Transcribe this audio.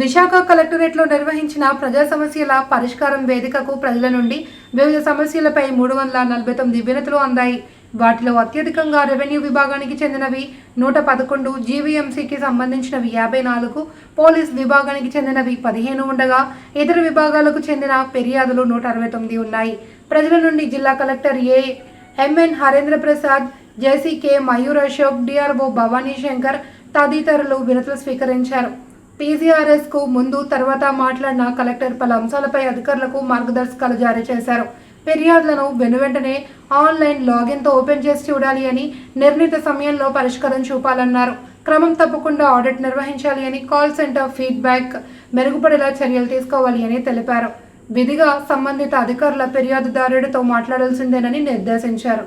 విశాఖ కలెక్టరేట్లో నిర్వహించిన ప్రజా సమస్యల పరిష్కారం వేదికకు ప్రజల నుండి వివిధ సమస్యలపై మూడు వందల నలభై తొమ్మిది వినతులు అందాయి. వాటిలో అత్యధికంగా రెవెన్యూ విభాగానికి చెందినవి నూట పదకొండు జీవీఎంసీకి సంబంధించినవి యాభై నాలుగు పోలీస్ విభాగానికి చెందినవి పదిహేను ఉండగా ఇతర విభాగాలకు చెందిన ఫిర్యాదులు నూట అరవై తొమ్మిది ఉన్నాయి. ప్రజల నుండి జిల్లా collector A MN Harendra Prasad JCK Mayur Ashok DRO Bhavani Shankar తదితరులు వినతులు స్వీకరించారు. పీజీఆర్ఎస్కు ముందు తర్వాత మాట్లాడిన కలెక్టర్ పలు అంశాలపై అధికారులకు మార్గదర్శకాలు జారీ చేశారు. ఫిర్యాదులను వెనువెంటనే ఆన్లైన్ లాగిన్తో ఓపెన్ చేసి చూడాలి అని నిర్ణీత సమయంలో పరిష్కారం చూపాలన్నారు. క్రమం తప్పకుండా ఆడిట్ నిర్వహించాలి అని కాల్ సెంటర్ ఫీడ్బ్యాక్ మెరుగుపడేలా చర్యలు తీసుకోవాలి అని తెలిపారు. విధిగా సంబంధిత అధికారుల ఫిర్యాదుదారుడితో మాట్లాడాల్సిందేనని నిర్దేశించారు.